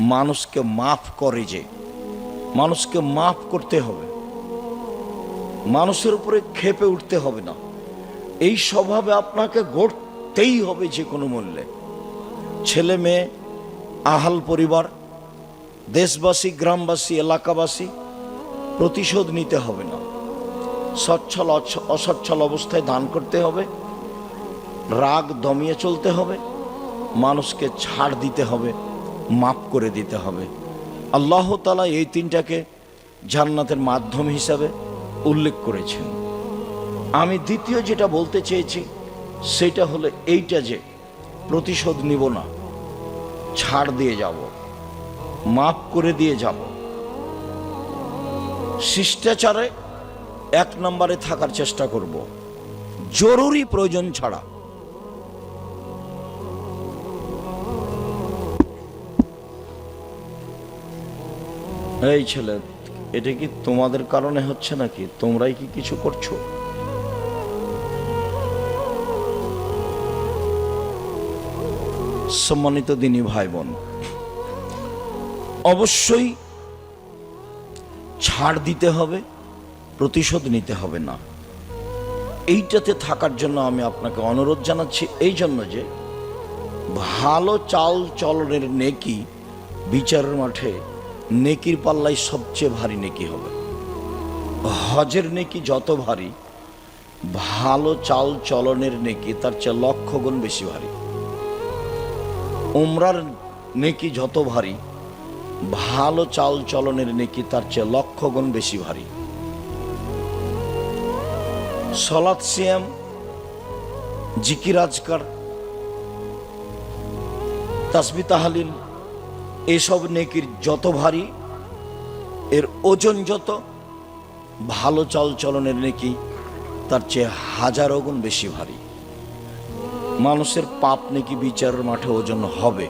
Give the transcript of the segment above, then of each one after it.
মানুষকে মাফ করে যে, মানুষকে মাফ করতে হবে। মানুষের উপরে খেপে উঠতে হবে না। এই স্বভাবে আপনাকে গড়তেই হবে যে কোনো মূল্যে। ছেলে মেয়ে, আহাল পরিবার, দেশবাসী, গ্রামবাসী, এলাকাবাসী, প্রতিশোধ নিতে হবে না। সচ্ছল অসচ্ছল অবস্থায় দান করতে হবে। রাগ দমিয়ে চলতে হবে। মানুষকে ছাড় দিতে হবে। মাফ করে দিতে হবে। আল্লাহ তালা এই তিনটাকে জান্নাতের মাধ্যম হিসাবে উল্লেখ করেছেন। আমি দ্বিতীয় যেটা বলতে চেয়েছি, সেটা হলো এইটা যে প্রতিশোধ নিব না, ছাড় দিয়ে যাব, মাফ করে দিয়ে যাব। শিষ্টাচারে এক নম্বরে থাকার চেষ্টা করব। জরুরি প্রয়োজন ছাড়া এই ছেলে, এটা কি তোমাদের কারণে হচ্ছে নাকি? তোমরাই কি কিছু করছ? সম্মানিত দিনী ভাই বোন অবশ্যই ছাড় দিতে হবে, প্রতিশোধ নিতে হবে না। এইটাতে থাকার জন্য আমি আপনাকে অনুরোধ জানাচ্ছি এই জন্য যে, ভালো চাল চলনের নেকি বিচারের মাঠে নেকির পাল্লাই সবচেয়ে ভারী নেকি হবে। হজের নেকি যত ভারী, ভালো চাল চলনের নেকি তার চেয়ে লক্ষ গুণ বেশি ভারী। উমরার নেকি যত ভারী, ভালো চাল চলনের নেকি তার চেয়ে লক্ষ গুণ বেশি ভারী। সলাৎ সিয়াম, জিকির আজকার, তাসবি তাহালিল এসব নেকির যত ভারী, এর ওজন যত, ভালো চাল চলনের নেকি তার চেয়ে হাজারো গুণ বেশি ভারী। মানুষের পাপ নেকি বিচারের মাঠে ওজন হবে।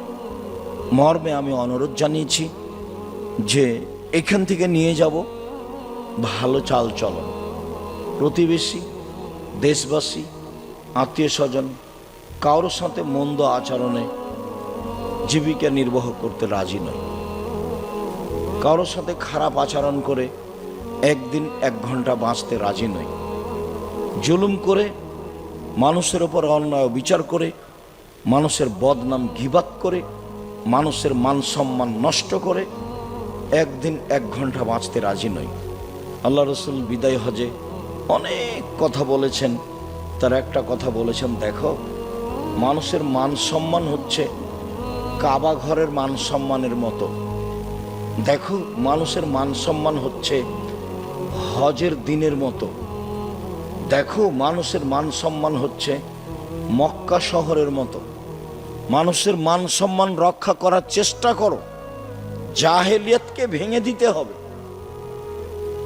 মর্মে আমি অনুরোধ জানিয়েছি যে এখান থেকে নিয়ে যাব ভালো চাল চলন প্রতিবেশী, দেশবাসী, আত্মীয় স্বজন, কারোর সাথে মন্দ আচরণে জীবিকা নির্বাহ করতে রাজি নয়। কারোর সাথে খারাপ আচরণ করে একদিন এক ঘণ্টা বাঁচতে রাজি নয়। জুলুম করে মানুষের ওপর অন্যায় বিচার করে, মানুষের বদনাম গিবাত করে, মানুষের মান সম্মান নষ্ট করে একদিন এক ঘণ্টা বাঁচতে রাজি নয়। আল্লাহ রসুল বিদায় হজে অনেক কথা বলেছেন। তার একটা কথা বলেছেন, দেখো, মানুষের মান সম্মান হচ্ছে কাবা ঘরের মান সম্মানের মতো। দেখো, মানুষের মান সম্মান হচ্ছে হজের দিনের মতো। দেখো, মানুষের মান সম্মান হচ্ছে মক্কা শহরের মতো। মানুষের মান সম্মান রক্ষা করার চেষ্টা করো। জাহেলিয়াতকে ভেঙে দিতে হবে।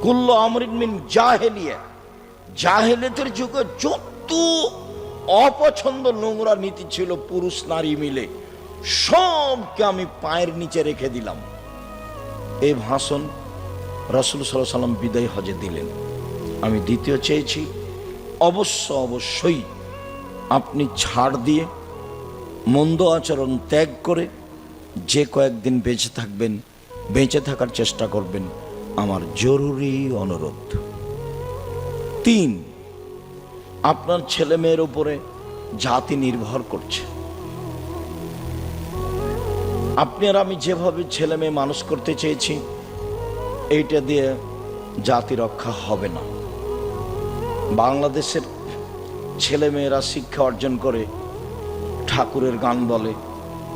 কুল্ল আমরিন মিন জাহেলিয়া। জাহেলিয়াতের যুগে যত অপছন্দ নোংরা নীতি ছিল, পুরুষ নারী মিলে। সবকে আমি পায়ের নিচে রেখে দিলাম। এই ভাষণ রসুল সাল্লাম বিদায় হজে দিলেন। আমি দ্বিতীয় চেয়েছি, অবশ্য অবশ্যই আপনি ছাড় দিয়ে মন্দ আচরণ ত্যাগ করে যে কয়েকদিন বেঁচে থাকবেন, বেঁচে থাকার চেষ্টা করবেন, আমার জরুরি অনুরোধ। তিন, আপনার ছেলে মেয়ের উপরে জাতি নির্ভর করছে। আপনি আর আমি যেভাবে ছেলে মেয়ে মানুষ করতে চেয়েছি, এইটা দিয়ে জাতি রক্ষা হবে না। বাংলাদেশের ছেলে মেয়েরা শিক্ষা অর্জন করে, ঠাকুরের গান বলে,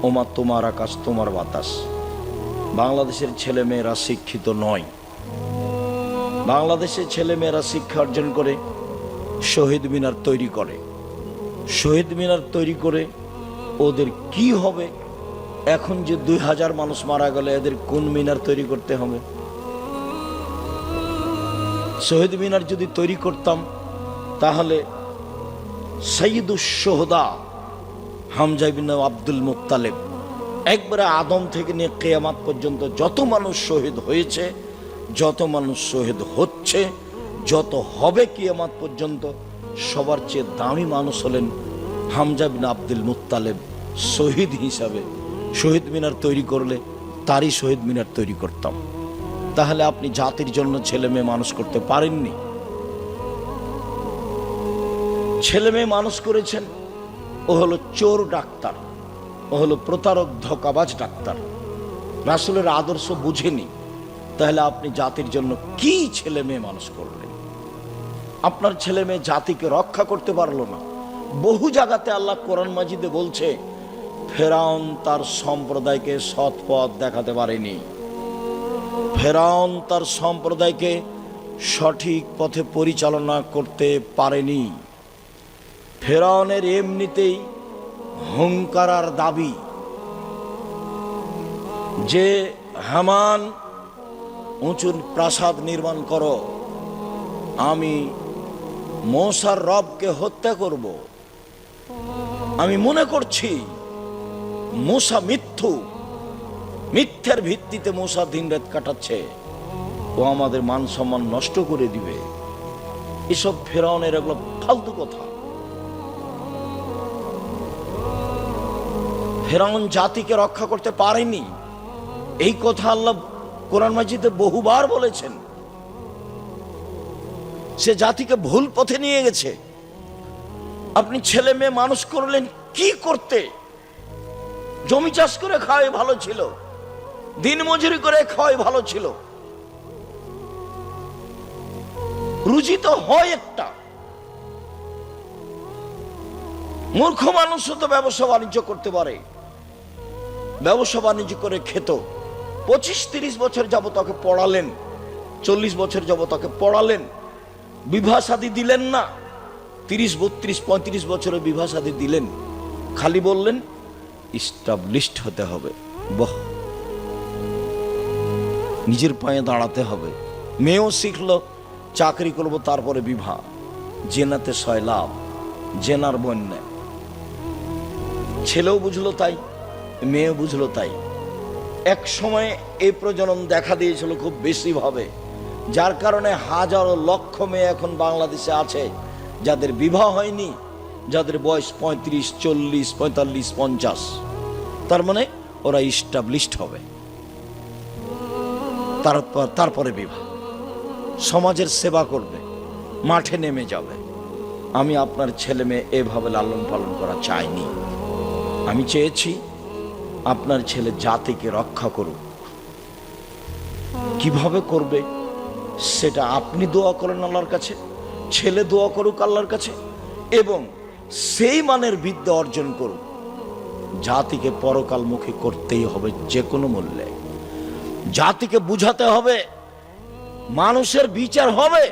ওমা তোমার আকাশ, তোমার বাতাস। বাংলাদেশের ছেলে মেয়েরা শিক্ষিত নয়। বাংলাদেশের ছেলে মেয়েরা শিক্ষা অর্জন করে, শহীদ মিনার তৈরি করে। শহীদ মিনার তৈরি করে ওদের কি হবে এখন যে দুই হাজার মানুষ মারা গেলে, এদের কোন মিনার তৈরি করতে হবে? শহীদ মিনার যদি তৈরি করতাম, তাহলে সঈদুস সোহদা হামজা বিন আব্দুল মুক্তালেব একবারে আদম থেকে নিয়ে কেয়ামাত পর্যন্ত যত মানুষ শহীদ হয়েছে, যত মানুষ শহীদ হচ্ছে, যত হবে কিয়ামাত পর্যন্ত, সবার চেয়ে দামি মানুষ হলেন হামজাবিন আব্দুল মুত্তালেব শহীদ হিসাবে। শহীদ মিনার তৈরি করলে তারই শহীদ মিনার তৈরি করতাম। তাহলে আপনি জাতির জন্য ছেলে মেয়ে মানুষ করতে পারেননি? ছেলে মেয়ে মানুষ করেছেন, ও হলো চোর ডাক্তার, ও হলো প্রতারক, ধোকাবাজ ডাক্তার। রাসুলের আদর্শ বুঝেনি, তাহলে আপনি জাতির জন্য কি ছেলে মেয়ে মানুষ করলেন? আপনার ছেলে মেয়ে জাতিকে রক্ষা করতে পারল না। বহু জায়গাতে আল্লাহ কোরআন মাজিদে বলছে ফেরাউন তার সম্প্রদায়কে সৎ পথ দেখাতে পারেনি। ফেরাউন তার সম্প্রদায়কে সঠিক পথে পরিচালনা করতে পারেনি। ফেরাউনের এমনিতেই হুঙ্কার আর দাবি যে, হামান উঁচু প্রাসাদ নির্মাণ করো। আমি মৌসার রবকে হত্যা করব। আমি মনে করছি মূসা মিথ্যু। মিথ্যার ভিত্তিতে মূসা দিন রাত কাটাচ্ছে। ও আমাদের মান সম্মান নষ্ট করে দিবে। এসব ফেরাউনের এগুলো ফালতু কথা। ফেরাউন জাতিকে রক্ষা করতে পারেনি। এই কথা আল্লাহ কোরআন মাজিদে বহুবার বলেছেন। সে জাতিকে ভুল পথে নিয়ে গেছে। আপনি ছেলে মেয়ে মানুষ করলেন কি করতে? জমি চাষ করে খাওয়াই ভালো ছিল। দিন মজুরি করে খাওয়াই ভালো ছিল। রুচি তো হয় একটা। মূর্খ মানুষও তো ব্যবসা বাণিজ্য করতে পারে। ব্যবসা বাণিজ্য করে খেত। পঁচিশ, তিরিশ বছর যাব তাকে পড়ালেন। চল্লিশ বছর যাব তাকে পড়ালেন। বিবাহ দিলেন না। তিরিশ, বত্রিশ, পঁয়ত্রিশ বছরে বিবাহ দিলেন। খালি বললেন ইস্টাবলিশড হতে হবে। বহ। নিজের পায়ে দাঁড়াতে হবে। মেয়েও শিখল, চাকরি করব তারপরে বিবাহ। জেনাতে ছয় লাভ জেনার বন্যা। ছেলেও বুঝলো তাই, মেয়েও বুঝলো তাই। এক সময় এই প্রজনন দেখা দিয়েছিল খুব বেশি ভাবে, যার কারণে হাজারো লক্ষ মেয়ে এখন বাংলাদেশে আছে, যাদের বিবাহ হয়নি যাদের বয়স পঁয়ত্রিশ, চল্লিশ, পঁয়তাল্লিশ, পঞ্চাশ। তার মানে ওরা ইস্টাবলিশড হবে। তারপর তারপরে বিবাহ। সমাজের সেবা করবে। মাঠে নেমে যাবে। আমি আপনার ছেলে মেয়ে এভাবে লালন পালন করা চাইনি। আমি চেয়েছি আপনার ছেলে জাতিকে রক্ষা করুক। কীভাবে করবে সেটা আপনি দোয়া করেন আল্লাহর কাছে, ছেলে দোয়া করুক আল্লাহর কাছে, এবং সেই মানের বিদ্যা অর্জন করুক জাতিকে পরকালমুখী করতেই হবে যে কোনো মূল্যে। জাতিকে বুঝাতে হবে, মানুষের বিচার হবে,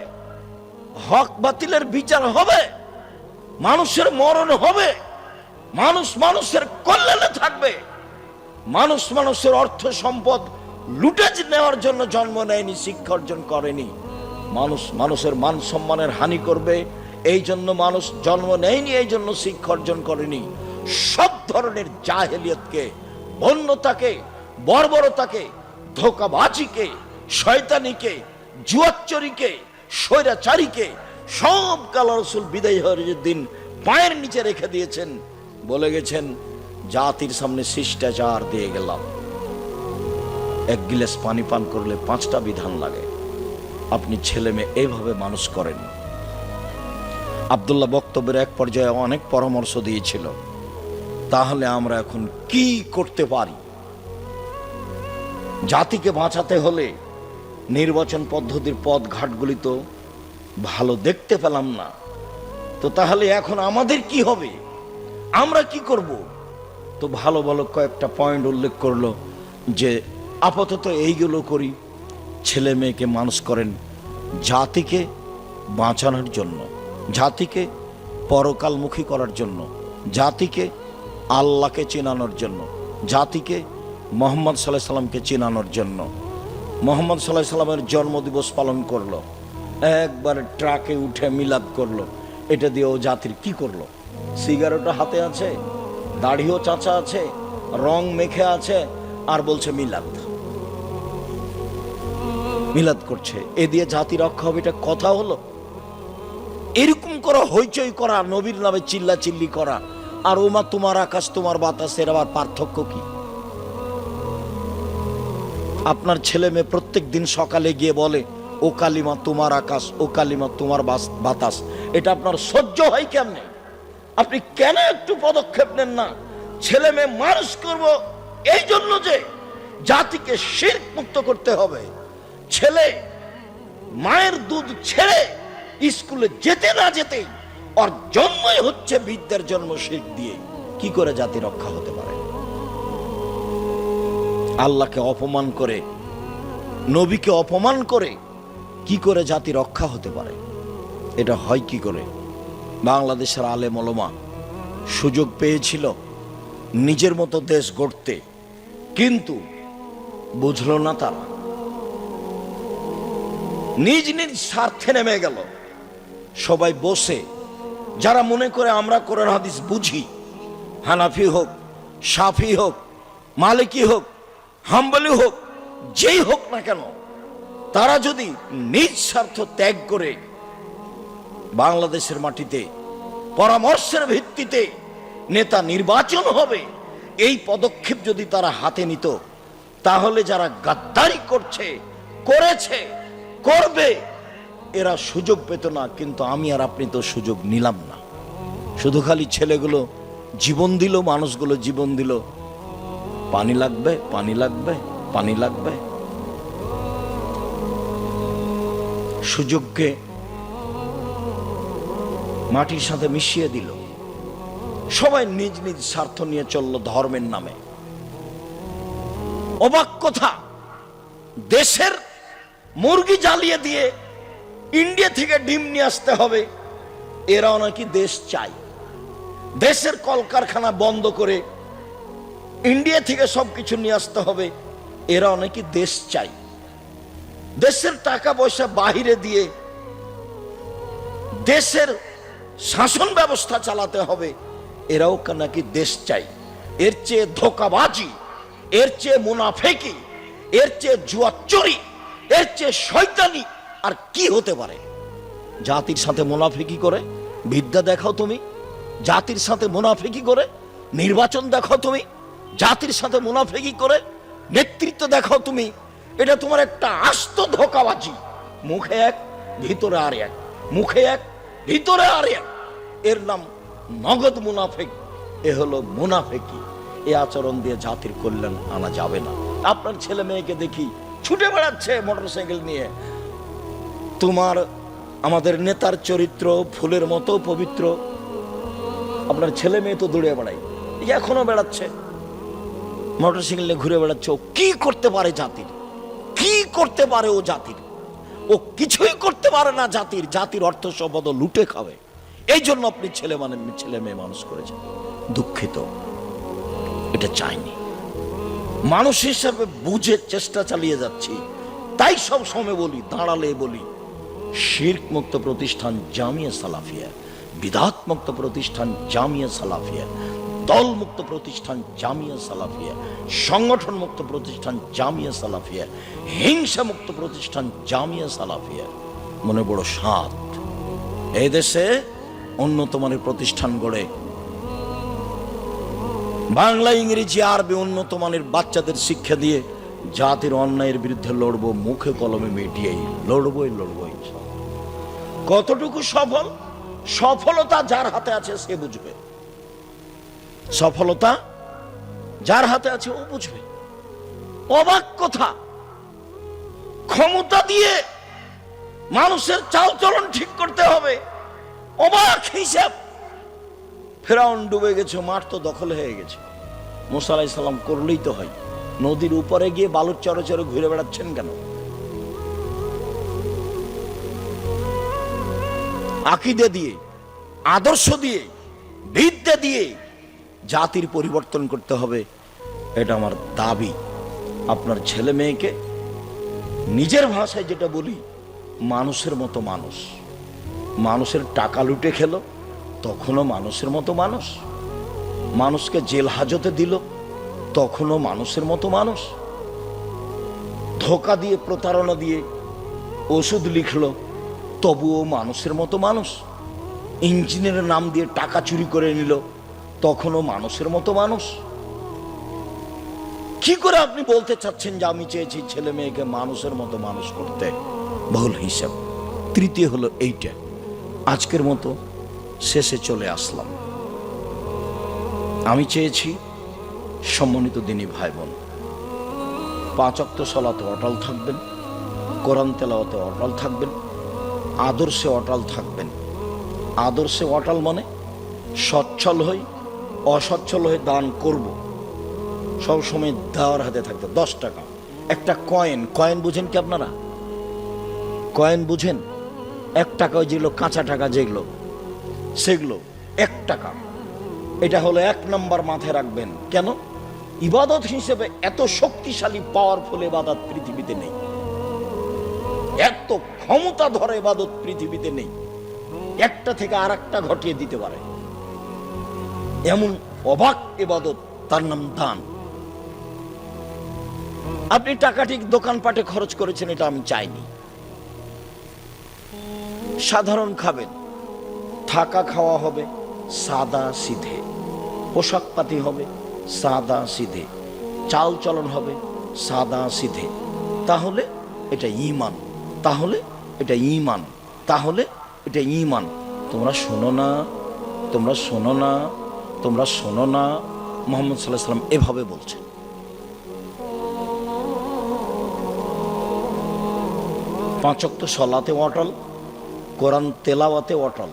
হক বাতিলের বিচার হবে, মানুষের মরণ হবে, মানুষ মানুষের কল্যাণে থাকবে, মানুষ মানুষের অর্থ সম্পদ লুটেজ নেওয়ার জন্য জন্ম নেয়নি, শিক্ষা অর্জন করেনি, মানুষ মানুষের মান সম্মানের হানি করবে এই জন্য মানুষ জন্ম নেয়নি এই জন্য শিক্ষা অর্জন করেনি। সব ধরনের জাহেলিয়তকে অন্যতাকে বর্বরতাকে, ধোকাবাজিকে, শয়তানিকে, জুয়াচ্চরিকে, স্বৈরাচারীকে, সব কালো রসুল বিদায় হওয়ার দিন পায়ের নিচে রেখে দিয়েছেন, বলে গেছেন, জাতির সামনে শিষ্টাচার দিয়ে গেলাম। এক গিলাস পানি পান করলে পাঁচটা বিধান লাগে। আপনি ছেলে মেয়ে এইভাবে মানুষ করেন। আবদুল্লাহ বক্তব্যের এক পর্যায়ে অনেক পরামর্শ দিয়েছিল। তাহলে আমরা এখন কি করতে পারি? জাতিকে বাঁচাতে হলে নির্বাচন পদ্ধতির পথ ঘাটগুলি তো ভালো দেখতে পেলাম না। তো তাহলে এখন আমাদের কি হবে? আমরা কি করব? তো ভালো ভালো কয়েকটা পয়েন্ট উল্লেখ করল যে আপাতত এইগুলো করি, ছেলে মেয়েকে মানুষ করেন জাতিকে বাঁচানোর জন্য। জাতিকে পরকালমুখী করার জন্য, জাতিকে আল্লাহকে চেনানোর জন্য, জাতিকে মোহাম্মদ সাল্লাহ সাল্লামকে চেনানোর জন্য। মোহাম্মদ সাল্লাহ সাল্লামের জন্মদিবস পালন করল, একবার ট্রাকে উঠে মিলাদ করল, এটা দিয়ে ও জাতির কি করল? সিগারেটও হাতে আছে, দাড়িও চাচা আছে, রং মেখে আছে, আর বলছে মিলাদ। মিলাদ করছে। এ দিয়ে জাতি রক্ষা হবে, এটা কথা হলো? এরকম করা হইচই করা, নবীর নামে চিল্লা চিল্লি করা। আর ওমা, তোমার আকাশ, তোমার বাতাসের আবার পার্থক্য কি? আপনার ছেলে মেয়ে প্রত্যেক দিন সকালে গিয়ে বলে, ও কালিমা, তোমার আকাশ, ও কালিমা, তোমার বাতাস। এটা আপনার সহ্য হয় কেমনে? আপনি কেন একটু পদক্ষেপ নেন না? ছেলে মেয়ে মানুষ করব এই জন্য যে জাতিকে শির্ক মুক্ত করতে হবে। ছেলে, মায়ের দুধ ছেড়ে স্কুলে যেতে না যেতেই ওর জন্মই হচ্ছে বিদ্যার জন্ম শিখ দিয়ে। কি করে জাতি রক্ষা হতে পারে? আল্লাহকে অপমান করে, নবীকে অপমান করে কি করে জাতি রক্ষা হতে পারে? এটা হয় কি করে? বাংলাদেশের আলেম ওলমা সুযোগ পেয়েছিল নিজের মতো দেশ গড়তে, কিন্তু বুঝলো না তারা। নিজ নিজ স্বার্থে নেমে গেল। সবাই বসে। যারা মনে করে আমরা কোরআন হাদিস বুঝি, হানাফি হোক, সাফি হোক, মালিকি হোক, হাম্বলি হোক, যেই হোক না কেন, তারা যদি নিজ স্বার্থ ত্যাগ করে বাংলাদেশের মাটিতে পরামর্শের ভিত্তিতে নেতা নির্বাচন হবে, এই পদক্ষেপ যদি তারা হাতে নিত, তাহলে যারা গাদ্দারি করছে, করেছে, করবে এরা সুযোগ পেত না, কিন্তু আমি আর আপনি তো সুযোগ নিলাম না। শুধু খালি ছেলেগুলো জীবন দিল, মানুষগুলো জীবন দিল। পানি লাগবে পানি লাগবে পানি লাগবে। সুযোগকে মাটির সাথে মিশিয়ে দিল। সবাই নিজ নিজ স্বার্থ নিয়ে চলল ধর্মের নামে। অবাক কথা, দেশের মুরগি জ্বালিয়ে দিয়ে ইন্ডিয়া থেকে ডিম নিয়ে আসতে হবে। এরাও নাকি দেশ চাই দেশের কলকারখানা বন্ধ করে ইন্ডিয়া থেকে সবকিছু নিয়ে আসতে হবে। এরাও নাকি দেশ চাই দেশের টাকা পয়সা বাহিরে দিয়ে দেশের শাসন ব্যবস্থা চালাতে হবে। এরাও নাকি দেশ চাই এর চেয়ে ধোকাবাজি, এর চেয়ে মুনাফেকি, এর চেয়ে জুয়াচুরি, এর চেয়ে শয়তানি আর কি হতে পারে? জাতির সাথে মুনাফেকি করে, বিদ্যা দেখাও তুমি। জাতির সাথে মুনাফেকি করে, নির্বাচন দেখাও তুমি। জাতির সাথে মুনাফেকি করে, নেতৃত্ব দেখাও তুমি। এটা তোমার একটা আস্ত ধোকাবাজি। মুখে এক, ভিতরে আর এক। মুখে এক, ভিতরে আর এক। এর নাম নগদ মুনাফেক। এ হলো মুনাফেকি। এ আচরণ দিয়ে জাতির কল্যাণ আনা যাবে না। আপনার ছেলে মেয়েকে দেখি ছুটে বেড়াচ্ছে মোটরসাইকেল নিয়ে। তোমার, আমাদের নেতার চরিত্র, ফুলের মতো পবিত্র। আপনার ছেলে মেয়ে তো দৌড়ে বেড়ায় এখনও বেড়াচ্ছে। মোটরসাইকেল নিয়ে ঘুরে বেড়াচ্ছে, ও কি করতে পারে জাতির? কি করতে পারে ও জাতির? ও কিছুই করতে পারে না জাতির জাতির অর্থ সম্পদ লুটে খাবে। এই জন্য আপনি ছেলে মানে ছেলে মেয়ে মানুষ করেছেন। দুঃখিত, এটা চাইনি। মানুষ হিসাবে বুঝে চেষ্টা চালিয়ে যাচ্ছি। তাই সব সময় বলি, দাঁড়ালে বলি। শির্ক মুক্ত প্রতিষ্ঠান জামিয়া সালাফিয়া বিধাত মুক্ত প্রতিষ্ঠান জামিয়া সালাফিয়া দল মুক্ত প্রতিষ্ঠান জামিয়া সালাফিয়া সংগঠন মুক্ত প্রতিষ্ঠান জামিয়া সালাফিয়া হিংসা মুক্ত প্রতিষ্ঠান জামিয়া সালাফিয়া। মনে বড় সাত। এই দেশে উন্নত মানের প্রতিষ্ঠান গড়ে বাংলা, ইংরেজি, আরবি উন্নত মানের বাচ্চাদের শিক্ষা দিয়ে জাতির অন্যায়ের বিরুদ্ধে লড়বো, মুখে কলমে মিটিয়েই লড়বই লড়বই। কতটুকু সফল? সফলতা যার হাতে আছে সে বুঝবে। সফলতা যার হাতে আছে ও বুঝবে। অবাক কথা। ক্ষমতা দিয়ে মানুষের চালচলন ঠিক করতে হবে। অবাক হিসাব। ফেরাউন ডুবে গেছে, মাঠ তো দখল হয়ে গেছে। মোসা আলাইসাল্লাম করলেই তো হয়। নদীর উপরে গিয়ে বালুর চরে চরে ঘুরে বেড়াচ্ছেন কেন? আকিদে দিয়ে, আদর্শ দিয়ে, বিদ্যা দিয়ে জাতির পরিবর্তন করতে হবে, এটা আমার দাবি। আপনার ছেলে মেয়েকে নিজের ভাষায় যেটা বলি, মানুষের মতো মানুষ। মানুষের টাকা লুটে খেলো, তখনও মানুষের মতো মানুষ। মানুষকে জেল হাজতে দিল তখনও মানুষের মতো মানুষ। ধোকা দিয়ে, প্রতারণা দিয়ে ওষুধ লিখল, তবুও মানুষের মতো মানুষ। ইঞ্জিনিয়ারের নাম দিয়ে টাকা চুরি করে নিল, তখনও মানুষের মতো মানুষ। কি করে আপনি বলতে চাচ্ছেন যে আমি চেয়েছি ছেলে মেয়েকে মানুষের মতো মানুষ করতে? ভুল হিসাব। তৃতীয় হলো এইটা। আজকের মতো শেষে চলে আসলাম। আমি চেয়েছি সম্মানিত দিনী ভাই বোন পাঁচ অক্ত সলাতে অটল থাকবেন, কোরআন তেলাওয়াতে অটল থাকবেন, আদর্শে অটল থাকবেন। আদর্শে অটল মানে সচ্ছল হই, অসচ্ছল হয়ে দান করব। সবসময় দেওয়ার হাতে থাকতে দশ টাকা। একটা কয়েন। কয়েন বুঝেন কি আপনারা? কয়েন বুঝেন? এক টাকা যেগুলো কাঁচা টাকা যেগুলো, সেগুলো এক টাকা। এটা হলো এক নম্বর মাথায় রাখবেন। কেন? ইবাদত হিসেবে এত শক্তিশালী পাওয়ারফুল ইবাদত পৃথিবীতে নেই। এত ক্ষমতা ধরে ইবাদত পৃথিবীতে নেই। একটা থেকে আর একটা ঘটিয়ে দিতে পারে। এমন অবাক ইবাদত তার নাম দান। আপনি টাকাটি দোকানপাটে খরচ করেছেন, এটা আমি চাইনি। সাধারণ খাবেন। থাকা খাওয়া হবে, সাদা সিধে। পোশাক পাতি হবে সাদা সিধে। চাল চলন হবে সাদা সিধে। তাহলে এটা ইমান তাহলে এটা ইমান তাহলে এটা ইমান তোমরা শোনো না, তোমরা শোনো না, তোমরা শোনো না, মোহাম্মদ সাল্লাহ সাল্লাম এভাবে বলছেন। পাঁচক্ত সলাতে অটল, কোরআন তেলাওয়াতে অটল।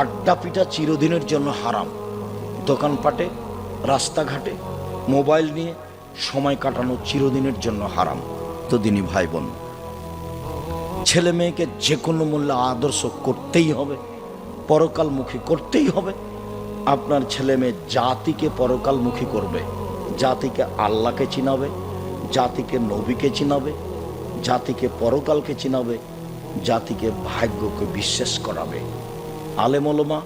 আড্ডা পিঠা চিরদিনের জন্য হারাম। দোকানপাটে রাস্তাঘাটে মোবাইল নিয়ে সময় কাটানো চিরদিনের জন্য হারাম। তো দিনী ভাই বোন ছেলে মেয়েকে যে কোনো মূল্যে আদর্শ করতেই হবে, পরকালমুখী করতেই হবে। আপনার ছেলে মেয়ে জাতিকে পরকালমুখী করবে, জাতিকে আল্লাহকে চিনাবে, জাতিকে নবীকে চিনাবে, জাতিকে পরকালকে চিনাবে, জাতিকে ভাগ্যকে বিশ্বাস করাবে। আলেমলমা,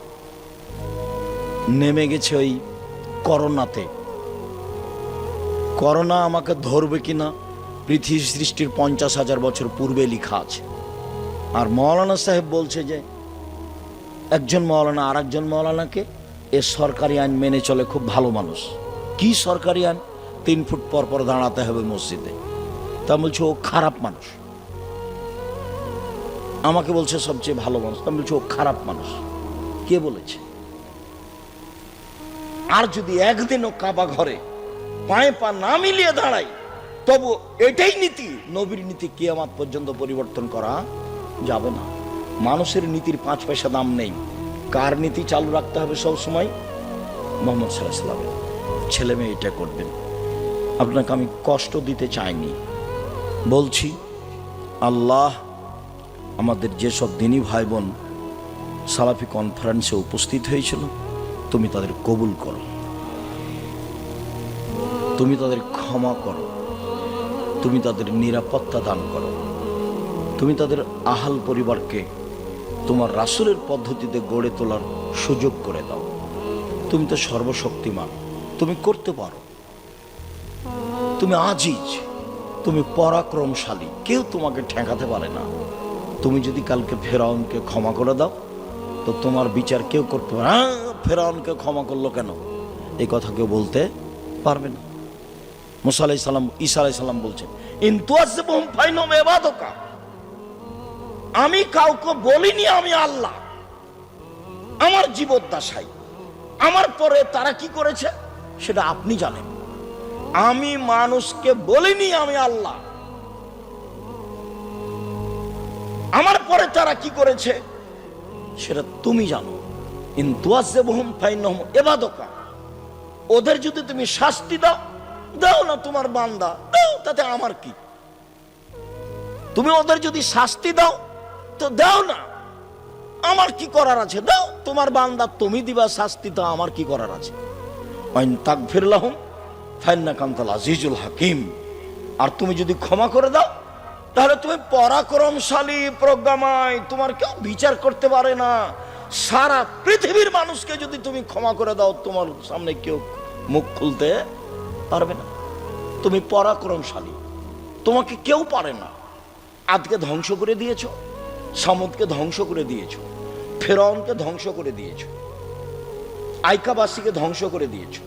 নেমে গেছে ওই করোনাতে। করোনা আমাকে ধরবে কিনা, পৃথিবী সৃষ্টির পঞ্চাশ হাজার বছর পূর্বে লেখা আছে। আর মৌলানা সাহেব বলছে যে, একজন মৌলানা আর একজন মৌলানাকে, এ সরকারি আইন মেনে চলে খুব ভালো মানুষ। কি সরকারি আইন? তিন ফুট পর পর দাঁড়াতে হবে মসজিদে। তা বলছে, ও খারাপ মানুষ। আমাকে বলছে সবচেয়ে ভালো মানুষ। তা বলছে, ও খারাপ মানুষ। কে বলেছে? আর যদি একদিনও কাবা ঘরে পায়ে পা না মিলিয়ে দাঁড়াই তবু এটাই নীতি, নবীর নীতি কিয়ামাত পর্যন্ত পরিবর্তন করা যাবে না। মানুষের নীতির পাঁচ পয়সা দাম নেই। কার নীতি চালু রাখতে হবে সব সময়? মোহাম্মদ সাল্লাহ ছেলে মেয়ে এটা করবেন। আপনাকে আমি কষ্ট দিতে চাইনি। বলছি, আল্লাহ আমাদের যেসব দিনী ভাই বোন সালাফি কনফারেন্সে উপস্থিত হয়েছিল তুমি তাদের কবুল করো। তুমি তাদের ক্ষমা করো। তুমি তাদের নিরাপত্তা দান করো। তুমি তাদের আহাল পরিবারকে তোমার রাসুলের পদ্ধতিতে গড়ে তোলার সুযোগ করে দাও। তুমি তো সর্বশক্তিমান তুমি করতে পারো। তুমি আজিজ তুমি পরাক্রমশালী কেউ তোমাকে ঠেকাতে পারে না। তুমি যদি কালকে ফেরাউনকে ক্ষমা করে দাও তো তোমার বিচার কেউ করতে পারে "হ্যাঁ, ফেরাউনকে ক্ষমা করল কেন? এই কথা কেউ বলতে পারবে না। মুসা আলাই সাল্লাম ঈসা আলাই সাল্লাম বলছেন আমি কাউকে বলিনি আমি আল্লাহ। আমার জীবদ্দশাই আমার পরে তারা কি করেছে? সেটা আপনি জানেন। আমি মানুষকে বলিনি আমি আল্লাহ। আমার পরে তারা কি করেছে? সেটা তুমি জানো। ইবাদুকা ওদের যদি তুমি শাস্তি দাও দাও না তোমার বান্দা, দাও, তাতে আমার কি? তুমি ওদের যদি শাস্তি দাও, তো দাও না। আমার কি করার আছে? দাও, তোমার বান্দা তুমি দিবা শাস্তি, তো আমার কি করার আছে? ফাইন্না কান্তাল আজিজুল হাকিম। আর তুমি যদি ক্ষমা করে দাও, তাহলে তুমি পরাক্রমশালী প্রজ্ঞামায়। তোমার কেউ বিচার করতে পারে না। সারা পৃথিবীর মানুষকে যদি তুমি ক্ষমা করে দাও, তোমার সামনে কেউ মুখ খুলতে পারবে না। তুমি পরাক্রমশালী। তোমাকে কেউ পারে না। আজকে ধ্বংস করে দিয়েছ, সামুদকে ধ্বংস করে দিয়েছ ফেরনকে ধ্বংস করে দিয়েছ, আইকাবাসীকে ধ্বংস করে দিয়েছ,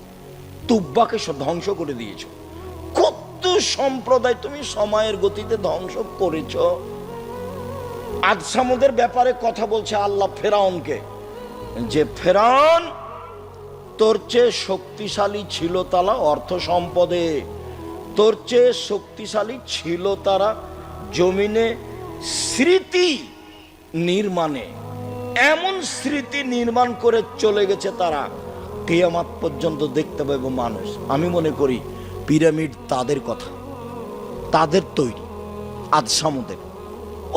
তুব্বাকে ধ্বংস করে দিয়েছ। কত সম্প্রদায় তুমি সময়ের গতিতে ধ্বংস করেছ। আজ সামুদের ব্যাপারে কথা বলছে আল্লাহ ফেরাউনকে যে ফেরাউন, তোর চেয়ে শক্তিশালী ছিল তারা অর্থ সম্পদে। তোর চেয়ে শক্তিশালী ছিল তারা জমিনে স্মৃতি নির্মাণে। এমন স্মৃতি নির্মাণ করে চলে গেছে তারা। কেয়ামাত পর্যন্ত দেখতে পাবে মানুষ। আমি মনে করি, পিরামিড তাদের কথা। তাদের তৈরি। আজ সামুদের।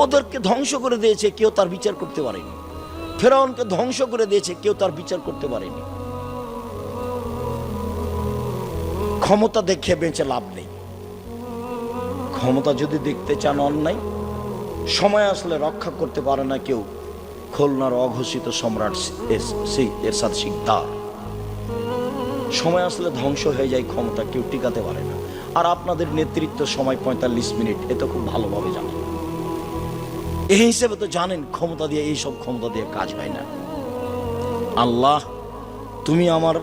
ওদেরকে ধ্বংস করে দিয়েছে, কেউ তার বিচার করতে পারেনি। ফেরাউনকে ধ্বংস করে দিয়েছে, কেউ তার বিচার করতে পারেনি। ক্ষমতা দেখে বেঁচে লাভ নেই। ক্ষমতা যদি দেখতে চান অন্যায়, সময় আসলে রক্ষা করতে পারে না কেউ। খুলনার অঘোষিত সম্রাট এরশাদ শিকদার। সময় আসলে ধ্বংস হয়ে যায়, ক্ষমতা কেউ টিকাতে পারে না। আর আপনাদের নেতৃত্ব সময় পঁয়তাল্লিশ মিনিট, এ তো খুব ভালোভাবে জানেন। এই হিসেবে তো জানেন, ক্ষমতা দিয়ে এইসব ক্ষমতা দিয়ে কাজ হয় না। আল্লাহ, তুমি আমার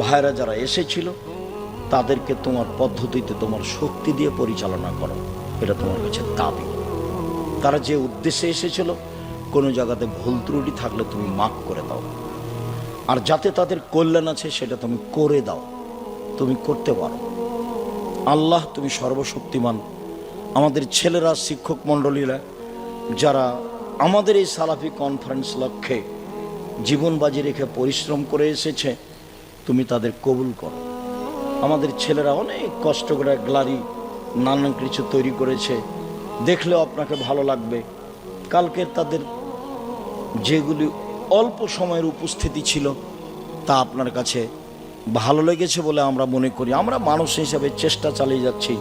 ভাইরা যারা এসেছিল, তাদেরকে তোমার পদ্ধতিতে তোমার শক্তি দিয়ে পরিচালনা করো। এটা তোমার কাছে দাবি। তারা যে উদ্দেশ্যে এসেছিল, কোনো জায়গাতে ভুল ত্রুটি থাকলে তুমি মাফ করে দাও। আর যাতে তাদের কল্যাণ আছে, সেটা তুমি করে দাও। তুমি করতে পারো। আল্লাহ, তুমি সর্বশক্তিমান। আমাদের ছেলেরা, শিক্ষক মণ্ডলীরা যারা আমাদের এই সালাফি কনফারেন্স লক্ষ্যে জীবন বাজি রেখে পরিশ্রম করে এসেছে, তুমি তাদের কবুল করো। আমাদের ছেলেরা অনেক কষ্ট করে গ্লারি নানান কিছু তৈরি করেছে। দেখলেও আপনাকে ভালো লাগবে। কালকের তাদের যেগুলি অল্প সময়ের উপস্থিতি ছিল, তা আপনার কাছে ভালো লেগেছে বলে আমরা মনে করি। আমরা মানুষ হিসাবে চেষ্টা চালিয়ে যাচ্ছি।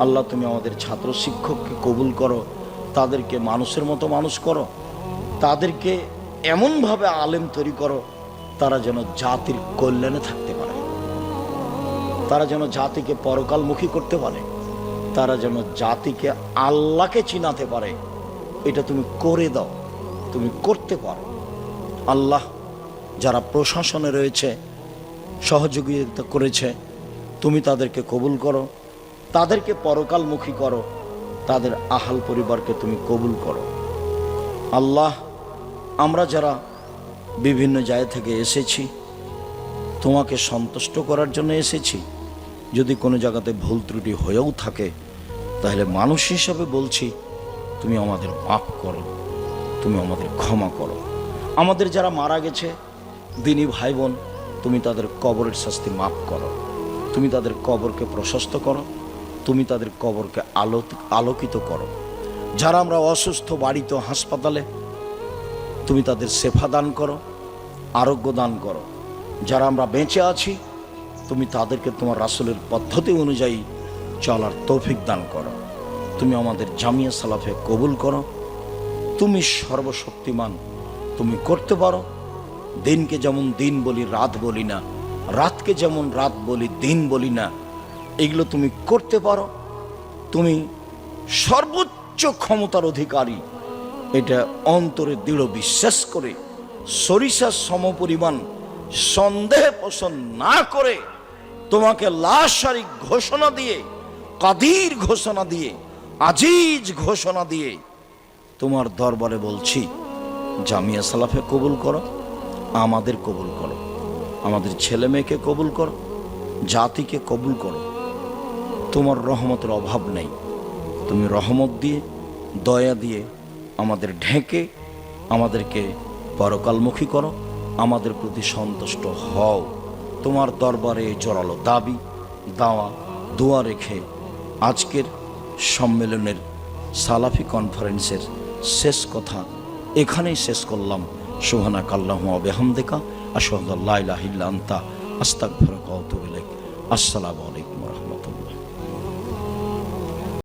আল্লাহ তুমি আমাদের ছাত্র শিক্ষককে কবুল করো। তাদেরকে মানুষের মতো মানুষ করো। তাদেরকে এমনভাবে আলেম তৈরি করো, তারা যেন জাতির কল্যাণে থাকতে পারে। তারা যেন জাতিকে পরকালমুখী করতে পারে। তারা যেন জাতিকে আল্লাহকে চিনাতে পারে। এটা তুমি করে দাও, তুমি করতে পারো। আল্লাহ যারা প্রশাসনে রয়েছে, সহযোগিতা করেছে, তুমি তাদেরকে কবুল করো। তাদেরকে পরকালমুখী করো। তাদের আহাল পরিবারকে তুমি কবুল করো। আল্লাহ, আমরা যারা বিভিন্ন জায়গা থেকে এসেছি, তোমাকে সন্তুষ্ট করার জন্য এসেছি। যদি কোনো জায়গাতে ভুল ত্রুটি হয়েও থাকে, তাহলে মানুষ হিসাবে বলছি, তুমি আমাদের মাফ করো, তুমি আমাদের ক্ষমা করো। আমাদের যারা মারা গেছে, দিনী ভাই বোন তুমি তাদের কবরের শাস্তি মাফ করো। তুমি তাদের কবরকে প্রশস্ত করো। তুমি তাদের কবরকে আলো আলোকিত করো। যারা আমরা অসুস্থ বাড়িতে হাসপাতালে, তুমি তাদের সেফা দান করো, আরোগ্য দান করো। যারা আমরা বেঁচে আছি, তুমি তাদেরকে তোমার রাসুলের পদ্ধতি অনুযায়ী চলার তৌফিক দান করো। তুমি আমাদের জামিয়া সালাফে কবুল করো। তুমি সর্বশক্তিমান, তুমি করতে পারো। দিনকে যেমন দিন বলি, রাত বলি না, রাতকে যেমন রাত বলি, দিন বলি না এগুলো তুমি করতে পারো। তুমি সর্বোচ্চ ক্ষমতার অধিকারী। এটা অন্তরে দৃঢ় বিশ্বাস করে সরিষার সমপরিমাণ সন্দেহ পোষণ না করে, তোমাকে লাশারিক ঘোষণা দিয়ে, কাদির ঘোষণা দিয়ে, আজিজ ঘোষণা দিয়ে তোমার দরবারে বলছি, জামিয়া সালাফে কবুল করো, আমাদের কবুল করো, আমাদের ছেলে মেয়েকে কবুল করো, জাতিকে কবুল করো। তোমার রহমতের অভাব নেই। তুমি রহমত দিয়ে, দয়া দিয়ে আমাদের ঢেকে, আমাদেরকে পরকালমুখী করো, আমাদের প্রতি সন্তুষ্ট হও। তোমার দরবারে জোরালো দাবি, দাওয়া, দোয়া রেখে আজকের সম্মেলনের সালাফি কনফারেন্সের শেষ কথা এখানেই শেষ করলাম। সুহানা কাল্লাহ বেহামদেকা আশহাদুল্লাহ আতুবু ইলাইক। আসসালামু